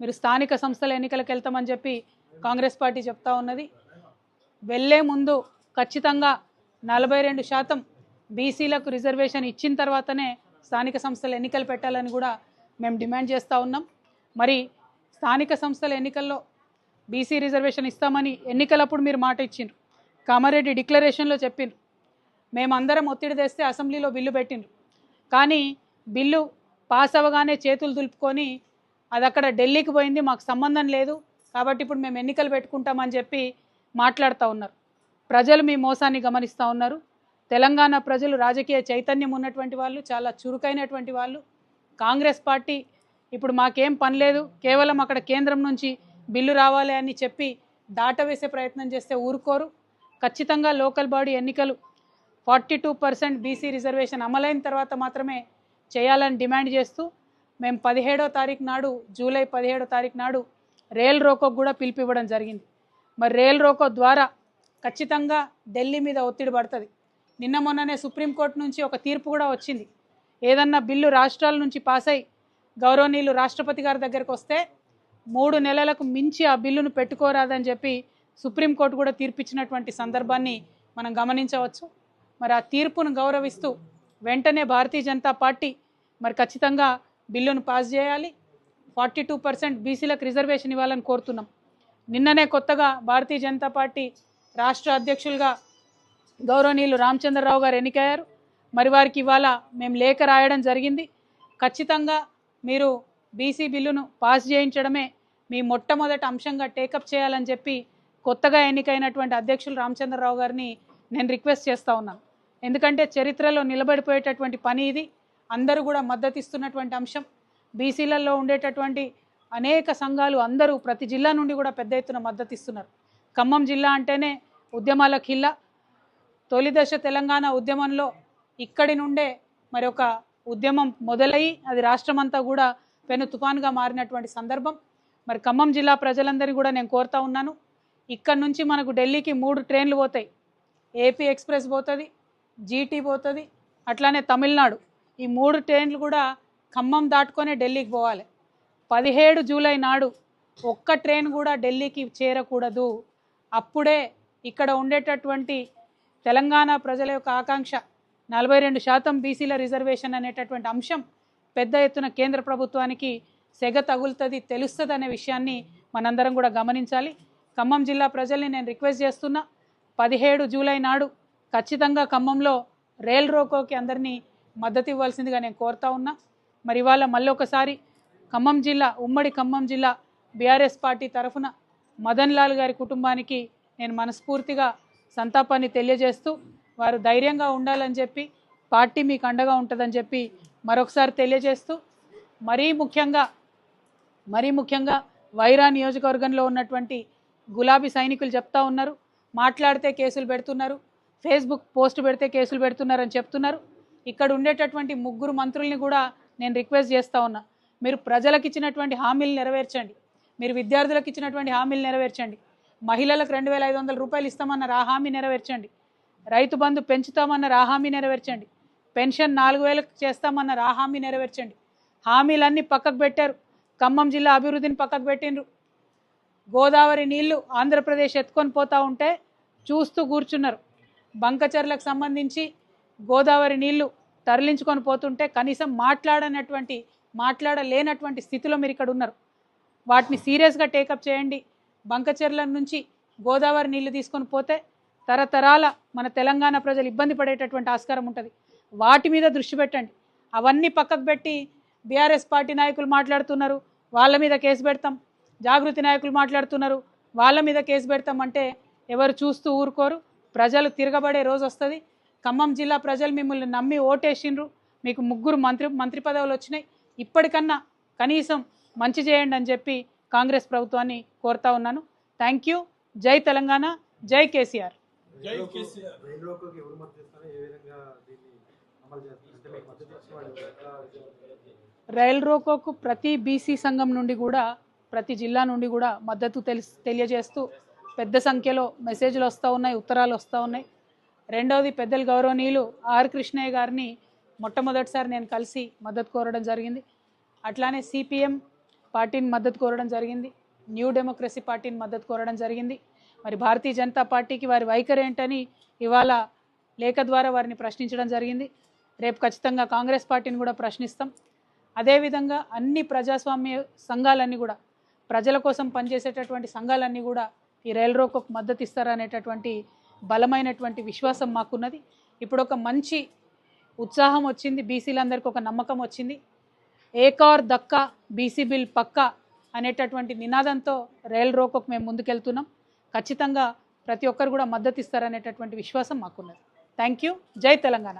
మీరు స్థానిక సంస్థల ఎన్నికలకు వెళ్తామని చెప్పి కాంగ్రెస్ పార్టీ చెప్తా ఉన్నది. వెళ్ళే ముందు ఖచ్చితంగా నలభై రెండు శాతం బీసీలకు రిజర్వేషన్ ఇచ్చిన తర్వాతనే స్థానిక సంస్థల ఎన్నికలు పెట్టాలని కూడా మేము డిమాండ్ చేస్తూ ఉన్నాం. మరి స్థానిక సంస్థల ఎన్నికల్లో బీసీ రిజర్వేషన్ ఇస్తామని ఎన్నికలప్పుడు మీరు మాట ఇచ్చిండ్రు. కామారెడ్డి డిక్లరేషన్లో చెప్పిండ్రు మేమందరం ఒత్తిడి తెస్తే అసెంబ్లీలో బిల్లు పెట్టిండ్రు. కానీ బిల్లు పాస్ అవ్వగానే చేతులు దులుపుకొని అది అక్కడ ఢిల్లీకి పోయింది మాకు సంబంధం లేదు. కాబట్టి ఇప్పుడు మేము ఎన్నికలు పెట్టుకుంటామని చెప్పి మాట్లాడుతూ ఉన్నారు. ప్రజలు మీ మోసాన్ని గమనిస్తూ ఉన్నారు. తెలంగాణ ప్రజలు రాజకీయ చైతన్యం ఉన్నటువంటి వాళ్ళు చాలా చురుకైనటువంటి వాళ్ళు. కాంగ్రెస్ పార్టీ ఇప్పుడు మాకేం పని లేదు. కేవలం అక్కడ కేంద్రం నుంచి బిల్లు రావాలి అని చెప్పి దాటవేసే ప్రయత్నం చేస్తే ఊరుకోరు. ఖచ్చితంగా లోకల్ బాడీ ఎన్నికలు forty two percent BC reservation అమలైన తర్వాత మాత్రమే చేయాలని డిమాండ్ చేస్తూ మేము పదిహేడో తారీఖు నాడు జూలై పదిహేడో తారీఖు నాడు రేల్ రోకోకు కూడా పిలిపివ్వడం జరిగింది. మరి రేల్ రోకో ద్వారా ఖచ్చితంగా ఢిల్లీ మీద ఒత్తిడి పడుతుంది. నిన్న మొన్ననే సుప్రీంకోర్టు నుంచి ఒక తీర్పు కూడా వచ్చింది. ఏదన్నా బిల్లు రాష్ట్రాల నుంచి పాస్ అయి గౌరవనీయులు రాష్ట్రపతి గారి దగ్గరకు వస్తే మూడు నెలలకు మించి ఆ బిల్లును పెట్టుకోరాదని చెప్పి సుప్రీంకోర్టు కూడా తీర్పిచ్చినటువంటి సందర్భాన్ని మనం గమనించవచ్చు. మరి ఆ తీర్పును గౌరవిస్తూ వెంటనే భారతీయ జనతా పార్టీ మరి ఖచ్చితంగా బిల్లును పాస్ చేయాలి. ఫార్టీ టూ పర్సెంట్ బీసీలకు రిజర్వేషన్ ఇవ్వాలని కోరుతున్నాం. నిన్ననే కొత్తగా భారతీయ జనతా పార్టీ రాష్ట్ర అధ్యక్షులుగా గౌరవనీయులు రామచంద్రరావు గారు ఎన్నికయ్యారు. మరి వారికి ఇవాళ మేము లేఖ రాయడం జరిగింది. ఖచ్చితంగా మీరు బీసీ బిల్లును పాస్ చేయించడమే మీ మొట్టమొదటి అంశంగా టేకప్ చేయాలని చెప్పి కొత్తగా ఎన్నికైనటువంటి అధ్యక్షులు రామచంద్రరావు గారిని నేను రిక్వెస్ట్ చేస్తూ ఉన్నాను. ఎందుకంటే చరిత్రలో నిలబడిపోయేటటువంటి పని ఇది. అందరూ కూడా మద్దతు ఇస్తున్నటువంటి అంశం. బీసీలలో ఉండేటటువంటి అనేక సంఘాలు అందరూ ప్రతి జిల్లా నుండి కూడా పెద్ద ఎత్తున మద్దతు ఇస్తున్నారు ఖమ్మం జిల్లా అంటేనే ఉద్యమాల ఖిల్లా. తొలి దశ తెలంగాణ ఉద్యమంలో ఇక్కడి నుండే మరి ఒక ఉద్యమం మొదలయ్యి అది రాష్ట్రమంతా కూడా పెను తుఫాన్గా మారినటువంటి సందర్భం. మరి ఖమ్మం జిల్లా ప్రజలందరినీ కూడా నేను కోరుతా ఉన్నాను. ఇక్కడ నుంచి మనకు ఢిల్లీకి మూడు ట్రైన్లు పోతాయి. ఏపీ ఎక్స్ప్రెస్ పోతుంది జీటీ పోతుంది అట్లానే తమిళనాడు. ఈ మూడు ట్రైన్లు కూడా ఖమ్మం దాటుకొనే ఢిల్లీకి పోవాలి. పదిహేడు జూలై నాడు ఒక్క ట్రైన్ కూడా ఢిల్లీకి చేరకూడదు. అప్పుడే ఇక్కడ ఉండేటటువంటి తెలంగాణ ప్రజల యొక్క ఆకాంక్ష నలభై రెండు శాతం బీసీల రిజర్వేషన్ అనేటటువంటి అంశం పెద్ద ఎత్తున కేంద్ర ప్రభుత్వానికి సెగ తగులుతుంది తెలుస్తుంది అనే విషయాన్ని మనందరం కూడా గమనించాలి. ఖమ్మం జిల్లా ప్రజల్ని నేను రిక్వెస్ట్ చేస్తున్నా పదిహేడు జూలై నాడు ఖచ్చితంగా ఖమ్మంలో రైల్ రోకోకి అందరినీ మద్దతు ఇవ్వాల్సిందిగా నేను కోరుతా ఉన్నా. మరి ఇవాళ మళ్ళీ ఒకసారి ఖమ్మం జిల్లా ఉమ్మడి ఖమ్మం జిల్లా బీఆర్ఎస్ పార్టీ తరఫున మదన్ లాల్ గారి కుటుంబానికి నేను మనస్ఫూర్తిగా సంతాపాన్ని తెలియజేస్తూ వారు ధైర్యంగా ఉండాలని చెప్పి పార్టీ మీకు అండగా ఉంటుందని చెప్పి మరొకసారి తెలియజేస్తూ మరీ ముఖ్యంగా మరీ ముఖ్యంగా వైరా నియోజకవర్గంలో ఉన్నటువంటి గులాబీ సైనికులు చెప్తా ఉన్నారు. మాట్లాడితే కేసులు పెడుతున్నారు. ఫేస్బుక్ పోస్ట్ పెడితే కేసులు పెడుతున్నారని చెప్తున్నారు. ఇక్కడ ఉండేటటువంటి ముగ్గురు మంత్రుల్ని కూడా నేను రిక్వెస్ట్ చేస్తూ ఉన్నా. మీరు ప్రజలకు ఇచ్చినటువంటి హామీలు నెరవేర్చండి. మీరు విద్యార్థులకు ఇచ్చినటువంటి హామీలు నెరవేర్చండి. మహిళలకు రెండు వేల ఐదు వందల రూపాయలు ఇస్తామన్నారు ఆ హామీ నెరవేర్చండి. రైతు బంధు పెంచుతామన్నారు ఆ హామీ నెరవేర్చండి. పెన్షన్ నాలుగు వేలకు చేస్తామన్నారు ఆ హామీ నెరవేర్చండి. హామీలన్నీ పక్కకు పెట్టారు. ఖమ్మం జిల్లా అభివృద్ధిని పక్కకు పెట్టిండ్రు. గోదావరి నీళ్ళు ఆంధ్రప్రదేశ్ ఎత్తుకొని పోతా ఉంటే చూస్తూ కూర్చున్నారు. బంకచర్లకు సంబంధించి గోదావరి నీళ్ళు తరలించుకొని పోతుంటే కనీసం మాట్లాడనటువంటి మాట్లాడలేనటువంటి స్థితిలో మీరు ఇక్కడ ఉన్నారు. వాటిని సీరియస్గా టేకప్ చేయండి. బంకచెర్ల నుంచి గోదావరి నీళ్ళు తీసుకొని పోతే తరతరాల మన తెలంగాణ ప్రజలు ఇబ్బంది పడేటటువంటి ఆస్కారం ఉంటుంది. వాటి మీద దృష్టి పెట్టండి. అవన్నీ పక్కకు పెట్టి బీఆర్ఎస్ పార్టీ నాయకులు మాట్లాడుతున్నారు. వాళ్ళ మీద కేసు పెడతాం. జాగృతి నాయకులు మాట్లాడుతున్నారు. వాళ్ళ మీద కేసు పెడతాం అంటే ఎవరు చూస్తూ ఊరుకోరు. ప్రజలు తిరగబడే రోజు వస్తుంది. ఖమ్మం జిల్లా ప్రజలు మిమ్మల్ని నమ్మి ఓటేసిండ్రు. మీకు ముగ్గురు మంత్రి మంత్రి పదవులు వచ్చినాయి. ఇప్పటికన్నా కనీసం మంచి చేయండి అని చెప్పి కాంగ్రెస్ ప్రభుత్వాన్ని కోరుతా ఉన్నాను. థ్యాంక్ యూ జై తెలంగాణ. జై కేసీఆర్. రైల్ రోకోకు ప్రతి బీసీ సంఘం నుండి కూడా ప్రతి జిల్లా నుండి కూడా మద్దతు తెలుసు తెలియజేస్తూ పెద్ద సంఖ్యలో మెసేజ్లు వస్తూ ఉన్నాయి ఉత్తరాలు వస్తూ ఉన్నాయి. రెండవది పెద్దలు గౌరవనీయులు ఆర్ కృష్ణయ్య గారిని మొట్టమొదటిసారి నేను కలిసి మద్దతు కోరడం జరిగింది. అట్లానే సిపిఎం పార్టీని మద్దతు కోరడం జరిగింది. న్యూ డెమోక్రసీ పార్టీని మద్దతు కోరడం జరిగింది. మరి భారతీయ జనతా పార్టీకి వారి వైఖరి ఏంటని ఇవాళ లేఖ ద్వారా వారిని ప్రశ్నించడం జరిగింది. రేపు ఖచ్చితంగా కాంగ్రెస్ పార్టీని కూడా ప్రశ్నిస్తాం. అదేవిధంగా అన్ని ప్రజాస్వామ్య సంఘాలన్నీ కూడా ప్రజల కోసం పనిచేసేటటువంటి సంఘాలన్నీ కూడా ఈ రైల్ రోకోకు మద్దతు ఇస్తారనేటటువంటి బలమైనటువంటి విశ్వాసం మాకున్నది. ఇప్పుడు ఒక మంచి ఉత్సాహం వచ్చింది. బీసీలందరికీ ఒక నమ్మకం వచ్చింది. ఏకార్ దక్క బీసీ బిల్ పక్కా అనేటటువంటి నినాదంతో రైల్ రోకోకు మేము ముందుకెళ్తున్నాం. ఖచ్చితంగా ప్రతి ఒక్కరు కూడా మద్దతు ఇస్తారనేటటువంటి విశ్వాసం మాకున్నది. థ్యాంక్ యూ జై తెలంగాణ.